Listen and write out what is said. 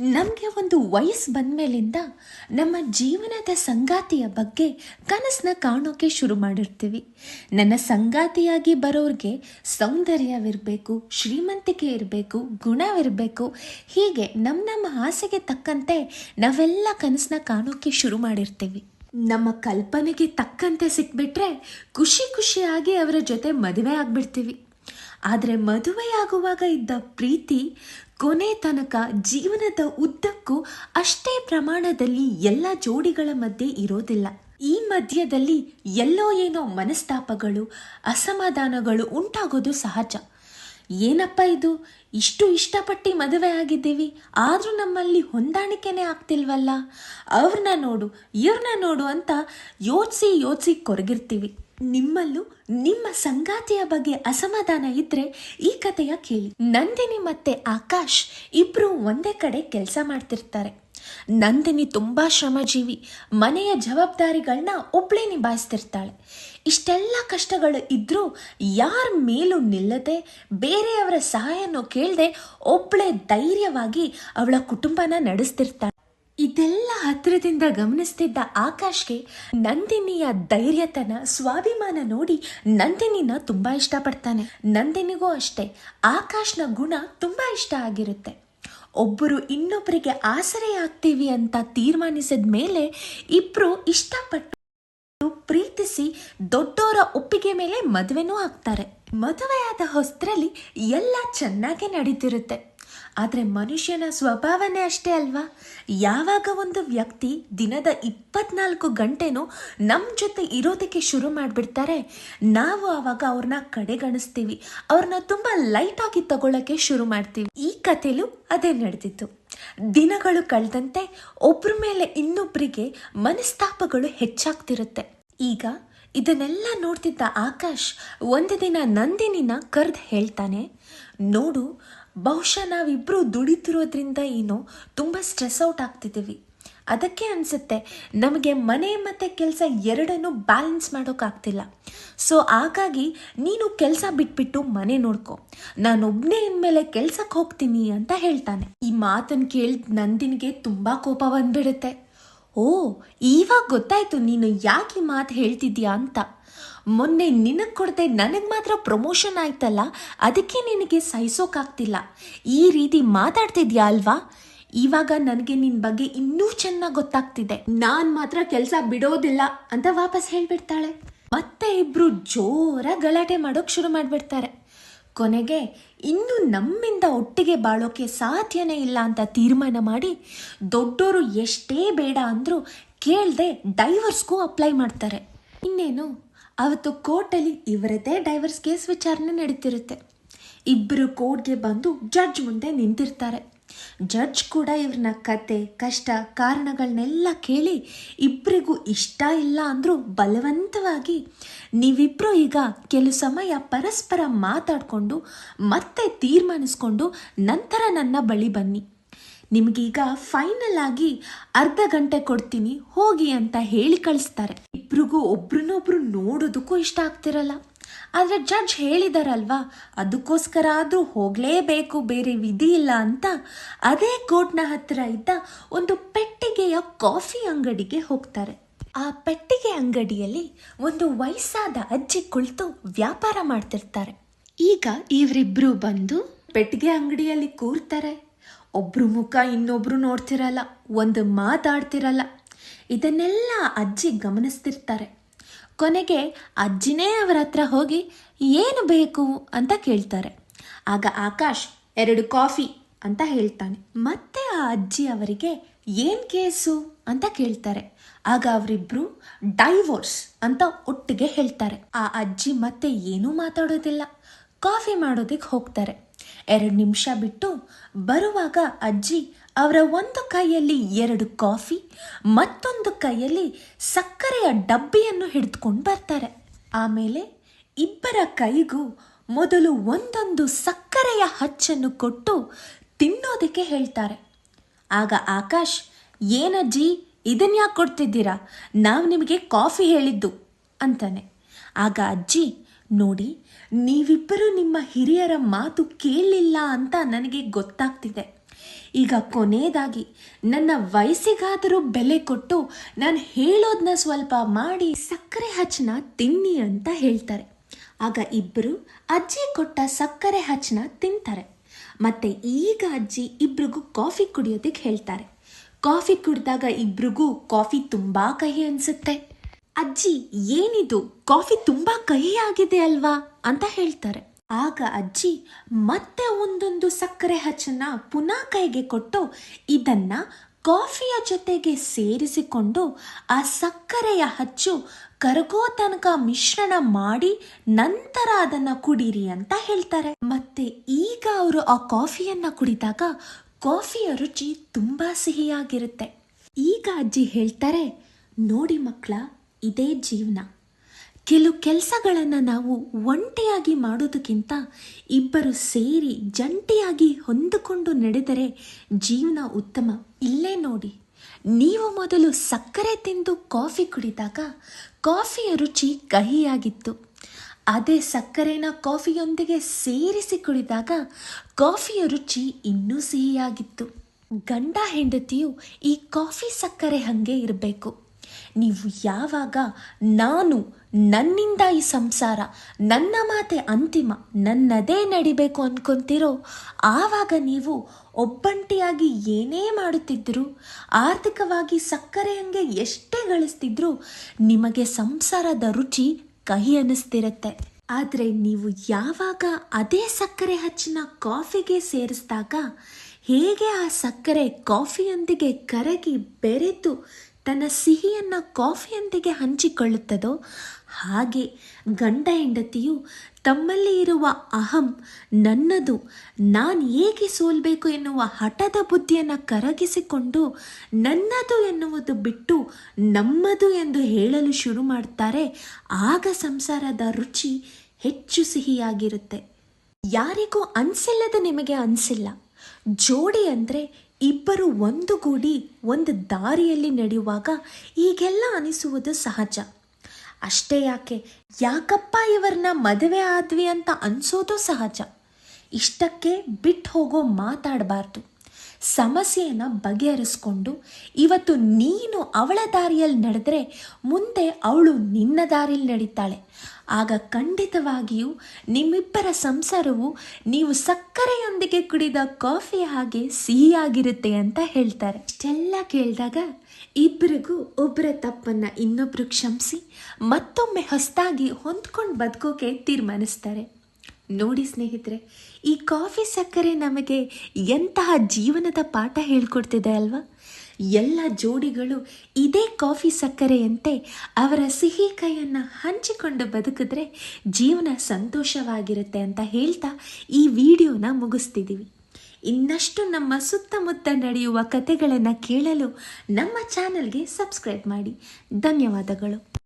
ನಮಗೆ ಒಂದು ವಯಸ್ಸು ಬಂದ್ಮೇಲಿಂದ ನಮ್ಮ ಜೀವನದ ಸಂಗಾತಿಯ ಬಗ್ಗೆ ಕನಸನ್ನ ಕಾಣೋಕೆ ಶುರು ಮಾಡಿರ್ತೀವಿ. ನನ್ನ ಸಂಗಾತಿಯಾಗಿ ಬರೋರಿಗೆ ಸೌಂದರ್ಯವಿರಬೇಕು ಶ್ರೀಮಂತಿಕೆ ಇರಬೇಕು ಗುಣವಿರಬೇಕು, ಹೀಗೆ ನಮ್ಮ ನಮ್ಮ ಆಸೆಗೆ ತಕ್ಕಂತೆ ನಾವೆಲ್ಲ ಕನಸನ್ನ ಕಾಣೋಕೆ ಶುರು ಮಾಡಿರ್ತೀವಿ. ನಮ್ಮ ಕಲ್ಪನೆಗೆ ತಕ್ಕಂತೆ ಸಿಕ್ಬಿಟ್ರೆ ಖುಷಿ ಖುಷಿಯಾಗಿ ಅವರ ಜೊತೆ ಮದುವೆ ಆಗ್ಬಿಡ್ತೀವಿ. ಆದರೆ ಮದುವೆಯಾಗುವಾಗ ಇದ್ದ ಪ್ರೀತಿ ಕೊನೆ ತನಕ ಜೀವನದ ಉದ್ದಕ್ಕೂ ಅಷ್ಟೇ ಪ್ರಮಾಣದಲ್ಲಿ ಎಲ್ಲ ಜೋಡಿಗಳ ಮಧ್ಯೆ ಇರೋದಿಲ್ಲ. ಈ ಮಧ್ಯದಲ್ಲಿ ಎಲ್ಲೋ ಏನೋ ಮನಸ್ತಾಪಗಳು, ಅಸಮಾಧಾನಗಳು ಉಂಟಾಗೋದು ಸಹಜ. ಏನಪ್ಪ ಇದು? ಇಷ್ಟು ಇಷ್ಟಪಟ್ಟು ಮದುವೆ ಆಗಿದ್ದೀವಿ. ಆದರೂ ನಮ್ಮಲ್ಲಿ ಹೊಂದಾಣಿಕೆನೇ ಆಗ್ತಿಲ್ವಲ್ಲ? ಅವ್ರನ್ನ ನೋಡು, ಇವ್ರನ್ನ ನೋಡು ಅಂತ ಯೋಚಿಸಿ ಯೋಚಿಸಿ ಕೊರಗಿರ್ತೀವಿ. ನಿಮ್ಮಲ್ಲೂ ನಿಮ್ಮ ಸಂಗಾತಿಯ ಬಗ್ಗೆ ಅಸಮಾಧಾನ ಇದ್ರೆ ಈ ಕಥೆಯ ಕೇಳಿ. ನಂದಿನಿ ಮತ್ತೆ ಆಕಾಶ್ ಇಬ್ರು ಒಂದೇ ಕಡೆ ಕೆಲಸ ಮಾಡ್ತಿರ್ತಾರೆ. ನಂದಿನಿ ತುಂಬಾ ಶ್ರಮಜೀವಿ. ಮನೆಯ ಜವಾಬ್ದಾರಿಗಳನ್ನ ಒಬ್ಳೇ ನಿಭಾಯಿಸ್ತಿರ್ತಾಳೆ. ಇಷ್ಟೆಲ್ಲ ಕಷ್ಟಗಳು ಇದ್ರೂ ಯಾರ ಮೇಲೂ ನಿಲ್ಲದೆ, ಬೇರೆಯವರ ಸಹಾಯನೂ ಕೇಳದೆ ಒಬ್ಳೆ ಧೈರ್ಯವಾಗಿ ಅವಳ ಕುಟುಂಬನ ನಡೆಸ್ತಿರ್ತಾಳೆ. ಇದೆಲ್ಲ ಹತ್ತಿರದಿಂದ ಗಮನಿಸ್ತಿದ್ದ ಆಕಾಶ್ಗೆ ನಂದಿನಿಯ ಧೈರ್ಯತನ, ಸ್ವಾಭಿಮಾನ ನೋಡಿ ನಂದಿನಿನ ತುಂಬಾ ಇಷ್ಟಪಡ್ತಾನೆ. ನಂದಿನಿಗೂ ಅಷ್ಟೇ, ಆಕಾಶ್ನ ಗುಣ ತುಂಬಾ ಇಷ್ಟ ಆಗಿರುತ್ತೆ. ಒಬ್ಬರು ಇನ್ನೊಬ್ಬರಿಗೆ ಆಸರೆ ಆಗ್ತೀವಿ ಅಂತ ತೀರ್ಮಾನಿಸಿದ ಮೇಲೆ ಇಬ್ರು ಇಷ್ಟಪಟ್ಟು ಪ್ರೀತಿಸಿ ದೊಡ್ಡವರ ಒಪ್ಪಿಗೆ ಮೇಲೆ ಮದುವೆನೂ ಆಗ್ತಾರೆ. ಮದುವೆಯಾದ ಹೊಸ್ತರಲ್ಲಿ ಎಲ್ಲ ಚೆನ್ನಾಗಿ ನಡೀತಿರುತ್ತೆ. ಆದರೆ ಮನುಷ್ಯನ ಸ್ವಭಾವನೇ ಅಷ್ಟೇ ಅಲ್ವಾ? ಯಾವಾಗ ಒಂದು ವ್ಯಕ್ತಿ ದಿನದ ಇಪ್ಪತ್ನಾಲ್ಕು ಗಂಟೆನೂ ನಮ್ಮ ಜೊತೆ ಇರೋದಕ್ಕೆ ಶುರು ಮಾಡಿಬಿಡ್ತಾರೆ, ನಾವು ಆವಾಗ ಅವ್ರನ್ನ ಕಡೆಗಣಿಸ್ತೀವಿ ಅವ್ರನ್ನ ತುಂಬ ಲೈಟಾಗಿ ತಗೊಳ್ಳೋಕ್ಕೆ ಶುರು ಮಾಡ್ತೀವಿ. ಈ ಕಥೆಲೂ ಅದೇ ನಡೆದಿತ್ತು ದಿನಗಳು ಕಳೆದಂತೆ ಒಬ್ಬರ ಮೇಲೆ ಇನ್ನೊಬ್ಬರಿಗೆ ಮನಸ್ತಾಪಗಳು ಹೆಚ್ಚಾಗ್ತಿರುತ್ತೆ. ಈಗ ಇದನ್ನೆಲ್ಲ ನೋಡ್ತಿದ್ದ ಆಕಾಶ್, ಒಂದು ದಿನ ನಂದಿನಿನ ಕರೆದು ಹೇಳ್ತಾನೆ, ನೋಡು ಬಹುಶಃ ನಾವಿಬ್ಬರು ದುಡಿತಿರೋದ್ರಿಂದ ಏನು ತುಂಬ ಸ್ಟ್ರೆಸ್ ಔಟ್ ಆಗ್ತಿದ್ದೀವಿ. ಅದಕ್ಕೆ ಅನಿಸುತ್ತೆ, ನಮಗೆ ಮನೆ ಮತ್ತು ಕೆಲಸ ಎರಡನ್ನೂ ಬ್ಯಾಲೆನ್ಸ್ ಮಾಡೋಕ್ಕಾಗ್ತಿಲ್ಲ ಸೊ ಹಾಗಾಗಿ ನೀನು ಕೆಲಸ ಬಿಟ್ಬಿಟ್ಟು ಮನೆ ನೋಡ್ಕೊ. ನಾನೊಬ್ಬನೇ ಇನ್ಮೇಲೆ ಕೆಲ್ಸಕ್ಕೆ ಹೋಗ್ತೀನಿ ಅಂತ ಹೇಳ್ತಾನೆ. ಈ ಮಾತನ್ನು ಕೇಳಿದ ನಂದಿನಿಗೆ ತುಂಬ ಕೋಪ ಬಂದ್ಬಿಡುತ್ತೆ. ಓ, ಇವಾಗ ಗೊತ್ತಾಯ್ತು ನೀನು ಯಾಕೆ ಈ ಮಾತು ಹೇಳ್ತಿದ್ಯಾ ಅಂತ. ಮೊನ್ನೆ ನಿನಗೆ ಕೊಡದೆ ನನಗೆ ಮಾತ್ರ ಪ್ರಮೋಷನ್ ಆಯ್ತಲ್ಲ? ಅದಕ್ಕೆ ನಿನಗೆ ಸಹಿಸೋಕ್ಕಾಗ್ತಿಲ್ಲ ಈ ರೀತಿ ಮಾತಾಡ್ತಿದ್ಯಾ ಅಲ್ವಾ? ಇವಾಗ ನನಗೆ ನಿನ್ನ ಬಗ್ಗೆ ಇನ್ನೂ ಚೆನ್ನಾಗಿ ಗೊತ್ತಾಗ್ತಿದೆ. ನಾನು ಮಾತ್ರ ಕೆಲಸ ಬಿಡೋದಿಲ್ಲ ಅಂತ ವಾಪಸ್ ಹೇಳಿಬಿಡ್ತಾಳೆ. ಮತ್ತೆ ಇಬ್ರು ಜೋರ ಗಲಾಟೆ ಮಾಡೋಕೆ ಶುರು ಮಾಡಿಬಿಡ್ತಾರೆ. ಕೊನೆಗೆ ಇನ್ನು ನಮ್ಮಿಂದ ಒಟ್ಟಿಗೆ ಬಾಳೋಕೆ ಸಾಧ್ಯನೇ ಇಲ್ಲ ಅಂತ ತೀರ್ಮಾನ ಮಾಡಿ ದೊಡ್ಡೋರು ಎಷ್ಟೇ ಬೇಡ ಅಂದರೂ ಕೇಳದೆ ಡೈವರ್ಸ್ಗೂ ಅಪ್ಲೈ ಮಾಡ್ತಾರೆ. ಇನ್ನೇನು? ಅವತ್ತು ಕೋರ್ಟಲ್ಲಿ ಇವರದೇ ಡೈವರ್ಸ್ ಕೇಸ್ ವಿಚಾರಣೆ ನಡೀತಿರುತ್ತೆ. ಇಬ್ಬರು ಕೋರ್ಟ್ಗೆ ಬಂದು ಜಡ್ಜ್ ಮುಂದೆ ನಿಂತಿರ್ತಾರೆ. ಜಡ್ಜ್ ಕೂಡ ಇವ್ರನ್ನ ಕತೆ, ಕಷ್ಟ ಕಾರಣಗಳನ್ನೆಲ್ಲ ಕೇಳಿ ಇಬ್ಬರಿಗೂ ಇಷ್ಟ ಇಲ್ಲ ಅಂದರೂ ಬಲವಂತವಾಗಿ ನೀವಿಬ್ಬರು ಈಗ ಕೆಲವು ಸಮಯ ಪರಸ್ಪರ ಮಾತಾಡಿಕೊಂಡು ಮತ್ತೆ ತೀರ್ಮಾನಿಸ್ಕೊಂಡು ನಂತರ ನನ್ನ ಬಳಿ ಬನ್ನಿ. ನಿಮಗೀಗ ಫೈನಲ್ ಆಗಿ ಅರ್ಧ ಗಂಟೆ ಕೊಡ್ತೀನಿ, ಹೋಗಿ ಅಂತ ಹೇಳಿ ಕಳಿಸ್ತಾರೆ. ಇಬ್ರಿಗೂ ಒಬ್ರನ್ನೊಬ್ರು ನೋಡೋದಕ್ಕೂ ಇಷ್ಟ ಆಗ್ತಿರಲ್ಲ. ಆದರೆ ಜಡ್ಜ್ ಹೇಳಿದಾರಲ್ವಾ, ಅದಕ್ಕೋಸ್ಕರ ಆದರೂ ಹೋಗಲೇಬೇಕು, ಬೇರೆ ವಿಧಿ ಇಲ್ಲ ಅಂತ ಅದೇ ಕೋರ್ಟ್ನ ಹತ್ತಿರ ಇದ್ದ ಒಂದು ಪೆಟ್ಟಿಗೆಯ ಕಾಫಿ ಅಂಗಡಿಗೆ ಹೋಗ್ತಾರೆ. ಆ ಪೆಟ್ಟಿಗೆ ಅಂಗಡಿಯಲ್ಲಿ ಒಂದು ವಯಸ್ಸಾದ ಅಜ್ಜಿ ಕುಳಿತು ವ್ಯಾಪಾರ ಮಾಡ್ತಿರ್ತಾರೆ. ಈಗ ಇವರಿಬ್ಬರು ಬಂದು ಪೆಟ್ಟಿಗೆ ಅಂಗಡಿಯಲ್ಲಿ ಕೂರ್ತಾರೆ. ಒಬ್ರು ಮುಖ ಇನ್ನೊಬ್ರು ನೋಡ್ತಿರಲ್ಲ, ಒಂದು ಮಾತಾಡ್ತಿರಲ್ಲ. ಇದನ್ನೆಲ್ಲ ಅಜ್ಜಿ ಗಮನಿಸ್ತಿರ್ತಾರೆ. ಕೊನೆಗೆ ಅಜ್ಜಿನೇ ಅವರ ಹತ್ರ ಹೋಗಿ, ಏನು ಬೇಕು? ಅಂತ ಕೇಳ್ತಾರೆ. ಆಗ ಆಕಾಶ್, ಎರಡು ಕಾಫಿ ಅಂತ ಹೇಳ್ತಾನೆ. ಮತ್ತೆ ಆ ಅಜ್ಜಿ ಅವರಿಗೆ, ಏನು ಕೇಸು? ಅಂತ ಕೇಳ್ತಾರೆ. ಆಗ ಅವರಿಬ್ರು, ಡೈವೋರ್ಸ್ ಅಂತ ಒಟ್ಟಿಗೆ ಹೇಳ್ತಾರೆ. ಆ ಅಜ್ಜಿ ಮತ್ತೆ ಏನೂ ಮಾತಾಡೋದಿಲ್ಲ. ಕಾಫಿ ಮಾಡೋದಕ್ಕೆ ಹೋಗ್ತಾರೆ. ಎರಡು ನಿಮಿಷ ಬಿಟ್ಟು ಬರುವಾಗ ಅಜ್ಜಿ ಅವರ ಒಂದು ಕೈಯಲ್ಲಿ ಎರಡು ಕಾಫಿ, ಮತ್ತೊಂದು ಕೈಯಲ್ಲಿ ಸಕ್ಕರೆಯ ಡಬ್ಬಿಯನ್ನು ಹಿಡಿದುಕೊಂಡು ಬರ್ತಾರೆ. ಆಮೇಲೆ ಇಬ್ಬರ ಕೈಗೂ ಮೊದಲು ಒಂದೊಂದು ಸಕ್ಕರೆಯ ಹಚ್ಚನ್ನು ಕೊಟ್ಟು ತಿನ್ನೋದಕ್ಕೆ ಹೇಳ್ತಾರೆ. ಆಗ ಆಕಾಶ್, ಏನಜ್ಜಿ ಇದನ್ನ ಯಾಕೆ ಕೊಡ್ತಿದ್ದೀರಾ? ನಾವು ನಿಮಗೆ ಕಾಫಿ ಹೇಳಿದ್ದು ಅಂತಾನೆ. ಆಗ ಅಜ್ಜಿ ನೋಡಿ, ನೀವಿಬ್ಬರು ನಿಮ್ಮ ಹಿರಿಯರ ಮಾತು ಕೇಳಲಿಲ್ಲ ಅಂತ ನನಗೆ ಗೊತ್ತಾಗ್ತಿದೆ. ಈಗ ಕೊನೆಯದಾಗಿ, ನನ್ನ ವಯಸ್ಸಿಗಾದರೂ ಬೆಲೆ ಕೊಟ್ಟು ನಾನು ಹೇಳೋದನ್ನ ಸ್ವಲ್ಪ ಮಾಡಿ ಸಕ್ಕರೆ ಹಚ್ಚನ ತಿನ್ನಿ ಅಂತ ಹೇಳ್ತಾರೆ. ಆಗ ಇಬ್ಬರು ಅಜ್ಜಿ ಕೊಟ್ಟ ಸಕ್ಕರೆ ಹಚ್ಚನ ತಿಂತಾರೆ. ಮತ್ತೆ ಈಗ ಅಜ್ಜಿ ಇಬ್ರಿಗೂ ಕಾಫಿ ಕುಡಿಯೋದಕ್ಕೆ ಹೇಳ್ತಾರೆ. ಕಾಫಿ ಕುಡಿದಾಗ ಇಬ್ರಿಗೂ ಕಾಫಿ ತುಂಬ ಕಹಿ ಅನ್ಸುತ್ತೆ. ಅಜ್ಜಿ, ಏನಿದು? ಕಾಫಿ ತುಂಬಾ ಕಹಿ ಆಗಿದೆ ಅಲ್ವಾ? ಅಂತ ಹೇಳ್ತಾರೆ. ಆಗ ಅಜ್ಜಿ, ಮತ್ತೆ ಒಂದೊಂದು ಸಕ್ಕರೆ ಹಚ್ಚನ್ನ ಪುನಃ ಕೈಗೆ ಕೊಟ್ಟು ಇದನ್ನ ಕಾಫಿಯ ಜೊತೆಗೆ ಸೇರಿಸಿಕೊಂಡು ಆ ಸಕ್ಕರೆಯ ಹಚ್ಚು ಕರಗೋ ತನಕ ಮಿಶ್ರಣ ಮಾಡಿ ನಂತರ ಅದನ್ನ ಕುಡೀರಿ ಅಂತ ಹೇಳ್ತಾರೆ. ಮತ್ತೆ ಈಗ ಅವರು ಆ ಕಾಫಿಯನ್ನ ಕುಡಿದಾಗ ಕಾಫಿಯ ರುಚಿ ತುಂಬಾ ಸಿಹಿಯಾಗಿರುತ್ತೆ. ಈಗ ಅಜ್ಜಿ ಹೇಳ್ತಾರೆ, ನೋಡಿ ಮಕ್ಕಳ ಇದೇ ಜೀವನ. ಕೆಲವು ಕೆಲಸಗಳನ್ನು ನಾವು ಒಂಟಿಯಾಗಿ ಮಾಡೋದಕ್ಕಿಂತ ಇಬ್ಬರು ಸೇರಿ ಜಂಟಿಯಾಗಿ ಹೊಂದಿಕೊಂಡು ನಡೆದರೆ ಜೀವನ ಉತ್ತಮ. ಇಲ್ಲೇ ನೋಡಿ, ನೀವು ಮೊದಲು ಸಕ್ಕರೆ ತಿಂದು ಕಾಫಿ ಕುಡಿದಾಗ ಕಾಫಿಯ ರುಚಿ ಕಹಿಯಾಗಿತ್ತು ಅದೇ ಸಕ್ಕರೆನ ಕಾಫಿಯೊಂದಿಗೆ ಸೇರಿಸಿ ಕುಡಿದಾಗ ಕಾಫಿಯ ರುಚಿ ಇನ್ನೂ ಸಿಹಿಯಾಗಿತ್ತು. ಗಂಡ ಹೆಂಡತಿಯು ಈ ಕಾಫಿ ಸಕ್ಕರೆ ಹಾಗೆ ಇರಬೇಕು. ನೀವು ಯಾವಾಗ ನಾನು ನನ್ನಿಂದ ಈ ಸಂಸಾರ, ನನ್ನ ಮಾತೆ ಅಂತಿಮ, ನನ್ನದೇ ನಡಿಬೇಕು ಅನ್ಕೊಂತೀರೋ, ಆವಾಗ ನೀವು ಒಬ್ಬಂಟಿಯಾಗಿ ಏನೇ ಮಾಡುತ್ತಿದ್ದರೂ ಆರ್ಥಿಕವಾಗಿ ಸಕ್ಕರೆ ಹಂಗೆ ಎಷ್ಟೇ ಗಳಿಸ್ತಿದ್ರೂ, ನಿಮಗೆ ಸಂಸಾರದ ರುಚಿ ಕಹಿ ಅನ್ನಿಸ್ತಿರತ್ತೆ ಆದರೆ ನೀವು ಯಾವಾಗ ಅದೇ ಸಕ್ಕರೆ ಹಚ್ಚಿನ ಕಾಫಿಗೆ ಸೇರಿಸಿದಾಗ, ಹೇಗೆ ಆ ಸಕ್ಕರೆ ಕಾಫಿಯೊಂದಿಗೆ ಕರಗಿ ಬೆರೆತು ತನ್ನ ಸಿಹಿಯನ್ನು ಕಾಫಿಯೊಂದಿಗೆ ಹಂಚಿಕೊಳ್ಳುತ್ತದೋ ಹಾಗೆ ಗಂಡ ಹೆಂಡತಿಯು ತಮ್ಮಲ್ಲಿ ಇರುವ ಅಹಂ ನನ್ನದು, ನಾನು ಹೇಗೆ ಸೋಲ್ಬೇಕು ಎನ್ನುವ ಹಠದ ಬುದ್ಧಿಯನ್ನು ಕರಗಿಸಿಕೊಂಡು ನನ್ನದು ಎನ್ನುವುದು ಬಿಟ್ಟು ನಮ್ಮದು ಎಂದು ಹೇಳಲು ಶುರು ಮಾಡ್ತಾರೆ, ಆಗ ಸಂಸಾರದ ರುಚಿ ಹೆಚ್ಚು ಸಿಹಿಯಾಗಿರುತ್ತೆ. ಯಾರಿಗೂ ಅನ್ಸಿಲ್ಲದ ನಿಮಗೆ ಅನ್ಸಿಲ್ಲ. ಜೋಡಿ ಅಂದರೆ ಇಬ್ಬರು ಒಂದುಗೂಡಿ ಒಂದು ದಾರಿಯಲ್ಲಿ ನಡೆಯುವಾಗ ಈಗೆಲ್ಲ ಅನಿಸುವುದು ಸಹಜ. ಅಷ್ಟೇ ಯಾಕೆ? ಯಾಕಪ್ಪ ಇವರನ್ನ ಮದುವೆ ಆದ್ವಿ ಅಂತ ಅನ್ಸೋದು ಸಹಜ. ಇಷ್ಟಕ್ಕೆ ಬಿಟ್ಟು ಹೋಗೋ ಮಾತಾಡಬಾರ್ದು. ಸಮಸ್ಯೆಯನ್ನು ಬಗೆಹರಿಸ್ಕೊಂಡು ಇವತ್ತು ನೀನು ಅವಳ ದಾರಿಯಲ್ಲಿ ನಡೆದರೆ ಮುಂದೆ ಅವಳು ನಿನ್ನ ದಾರಿಯಲ್ಲಿ ನಡೀತಾಳೆ. ಆಗ ಖಂಡಿತವಾಗಿಯೂ ನಿಮ್ಮಿಬ್ಬರ ಸಂಸಾರವು ನೀವು ಸಕ್ಕರೆಯೊಂದಿಗೆ ಕುಡಿದ ಕಾಫಿ ಹಾಗೆ ಸಿಹಿಯಾಗಿರುತ್ತೆ ಅಂತ ಹೇಳ್ತಾರೆ. ಇಷ್ಟೆಲ್ಲ ಕೇಳಿದಾಗ ಇಬ್ಬರಿಗೂ ಒಬ್ಬರ ತಪ್ಪನ್ನು ಇನ್ನೊಬ್ಬರು ಕ್ಷಮಿಸಿ ಮತ್ತೊಮ್ಮೆ ಹೊಸದಾಗಿ ಹೊಂದ್ಕೊಂಡು ಬದುಕೋಕೆ ತೀರ್ಮಾನಿಸ್ತಾರೆ. ನೋಡಿ ಸ್ನೇಹಿತರೆ, ಈ ಕಾಫಿ ಸಕ್ಕರೆ ನಮಗೆ ಎಂತಹ ಜೀವನದ ಪಾಠ ಹೇಳ್ಕೊಡ್ತಿದೆ ಅಲ್ವಾ? ಎಲ್ಲ ಜೋಡಿಗಳು ಇದೇ ಕಾಫಿ ಸಕ್ಕರೆಯಂತೆ ಅವರ ಸಿಹಿ ಕೈಯನ್ನು ಹಂಚಿಕೊಂಡು ಬದುಕಿದ್ರೆ ಜೀವನ ಸಂತೋಷವಾಗಿರುತ್ತೆ ಅಂತ ಹೇಳ್ತಾ ಈ ವಿಡಿಯೋನ ಮುಗಿಸ್ತಿದ್ದೀವಿ ಇನ್ನಷ್ಟು ನಮ್ಮ ಸುತ್ತಮುತ್ತ ನಡೆಯುವ ಕಥೆಗಳನ್ನು ಕೇಳಲು ನಮ್ಮ ಚಾನಲ್ಗೆ ಸಬ್ಸ್ಕ್ರೈಬ್ ಮಾಡಿ. ಧನ್ಯವಾದಗಳು.